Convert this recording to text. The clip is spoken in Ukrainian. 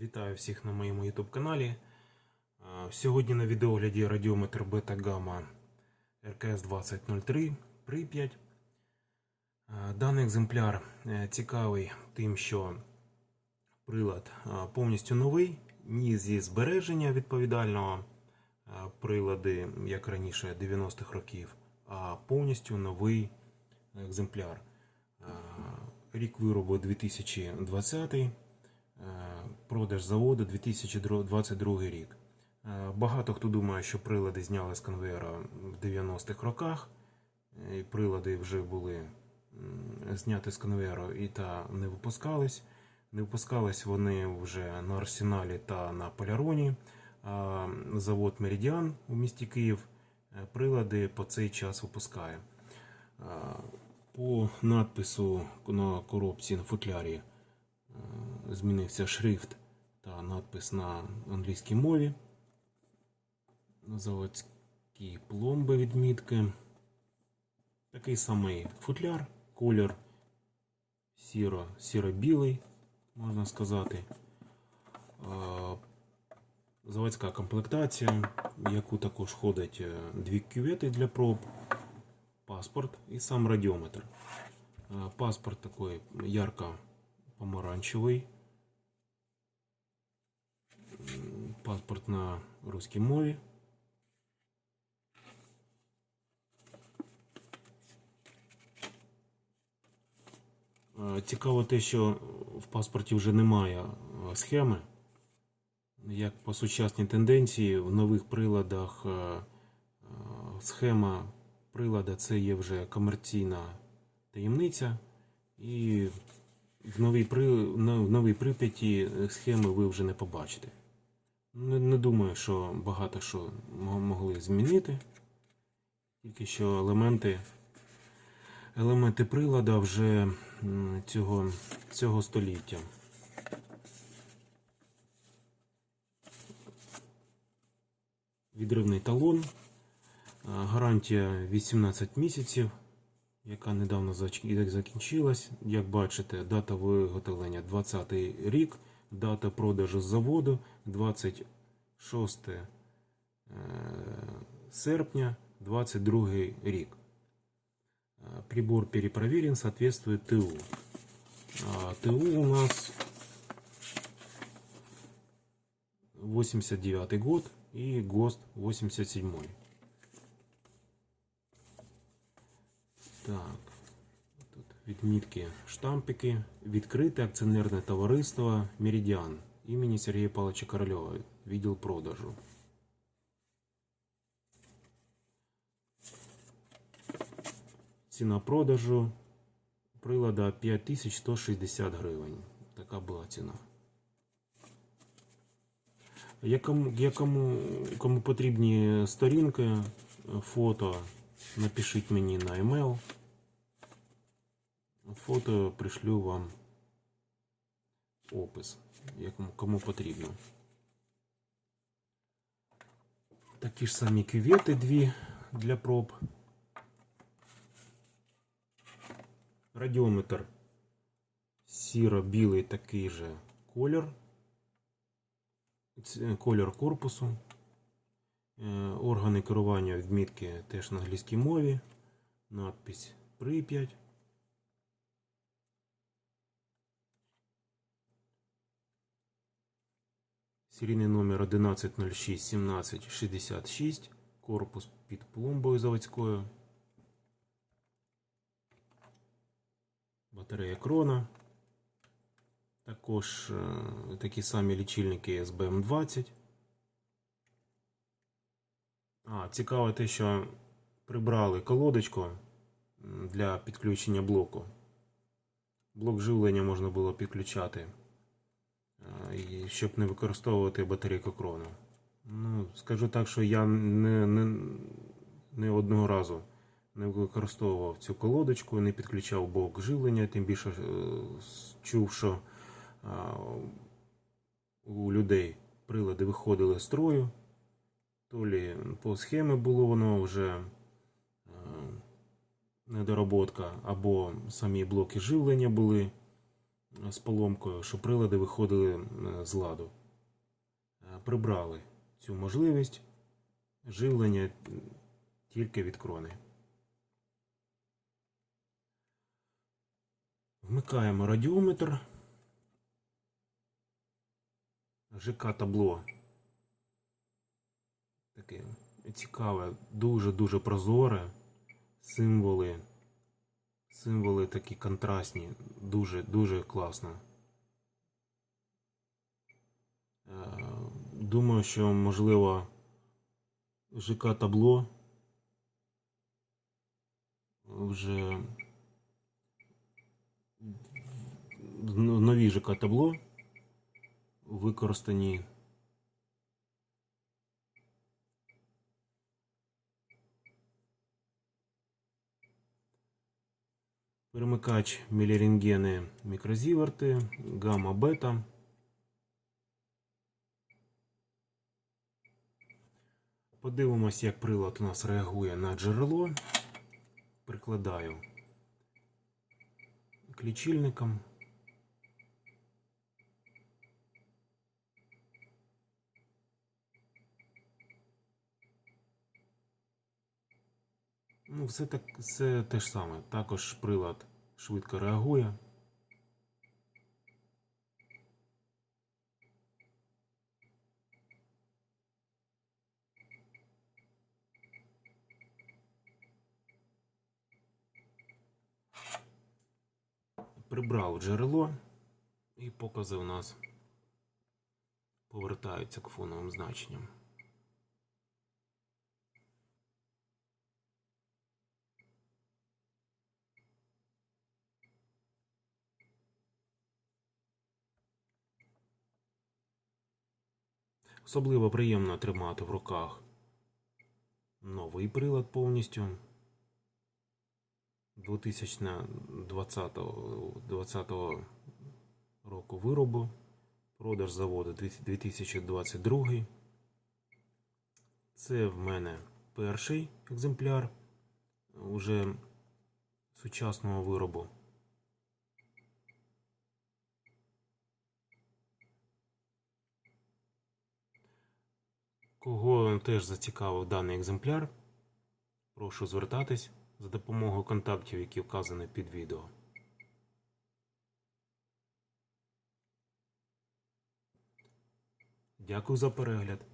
Вітаю всіх на моєму YouTube каналі. Е, Сьогодні на відеогляді радіометр бета гамма РКС 2003 Прип'ять. Е, Даний екземпляр е, цікавий тим, що прилад повністю новий, ні зі збереження відповідального прилади, як раніше 90-х років, а повністю новий екземпляр. Рік виробу 2020 Е, продаж заводу 2022 рік. Е, Багато хто думає, що прилади зняли з конвейера в 90-х роках. Е, І прилади вже були зняті з конвейера і та не випускались. Не випускались вони вже на арсеналі та на поляроні. А завод Меридіан у місті Київ е, прилади по цей час випускає. Е, По надпису на коробці на футлярі е, змінився шрифт та надпис на англійській мові. Заводські пломби відмітки. Такий самий футляр, колір сіро, сіро-білий, можна сказати. Заводська комплектація, в яку також входять е, дві кювети для проб, паспорт і сам радіометр. Е, Паспорт такой ярко-помаранчевый. Паспорт на русской мові. Е, Цікаво те, що в паспорті вже немає е, схеми. Як по сучасній тенденції, в нових приладах е, схема прилада це є вже комерційна таємниця. І в новій, в новій прип'яті схеми ви вже не побачите. Не, не думаю, що багато що могли змінити. Тільки що елементи, елементи прилада вже цього, цього століття. Відривний талон. Гарантія 18 місяців, яка недавно закінчилась. Як бачите, дата виготовлення 20 рік, дата продажу заводу 26 е, серпня 22 рік. Е, Прибор перепроверен, соответствует ТУ. А ТУ у нас 89 год и ГОСТ 87 Так, відмітки штампики. Відкрите акціонерне товариство Меридіан імені Сергія Павловича Корольова, відділ продажу. Ціна продажу прилада 5160 гривень. Така була ціна. Якому, якому кому потрібні сторінки, фото, напишіть мені на емейл. Фото пришлю вам опис, кому потрібно. Такі ж самі кювети дві для проб. Радіометр сіро-білий такий же колір. Колір корпусу. Е, Органи керування відмітки теж на англійській мові. Надпись Прип'ять. Серійний номер 1106 17 66. Корпус під пломбою заводською. Батарея крона. Також е, такі самі лічильники SBM20. А, цікаво те, що прибрали колодочку для підключення блоку. Блок живлення можна було підключати, і щоб не використовувати батарейку крону. Ну, скажу так, що я не, не, не одного разу не використовував цю колодочку, не підключав блок живлення, тим більше е, чув, що у людей прилади виходили з строю, то лі по схемі було воно вже е, недоработка, або самі блоки живлення були з поломкою, що прилади виходили з ладу. Е, Прибрали цю можливість живлення тільки від крони. Вмикаємо радіометр. ЖК табло. Таке цікаве, дуже-дуже прозоре. Символи. Символи такі контрастні, дуже, дуже класно. Е, Думаю, що можливо ЖК табло вже нові ЖК табло використані перемикач мілірінгени мікрозіверти, гамма бета. Подивимось, як прилад у нас реагує на джерело. Прикладаю к лічильникам. Ну, все так, все те ж саме. Також прилад швидко реагує. Прибрав джерело, і покази у нас повертаються к фоновим значенням. Особливо приємно тримати в руках новий прилад повністю 2020 20 року виробу. Продаж заводу 2022. Це в мене перший екземпляр уже сучасного виробу. Кого теж зацікавив даний екземпляр, прошу звертатись за допомогою контактів, які вказані під відео. Дякую за перегляд.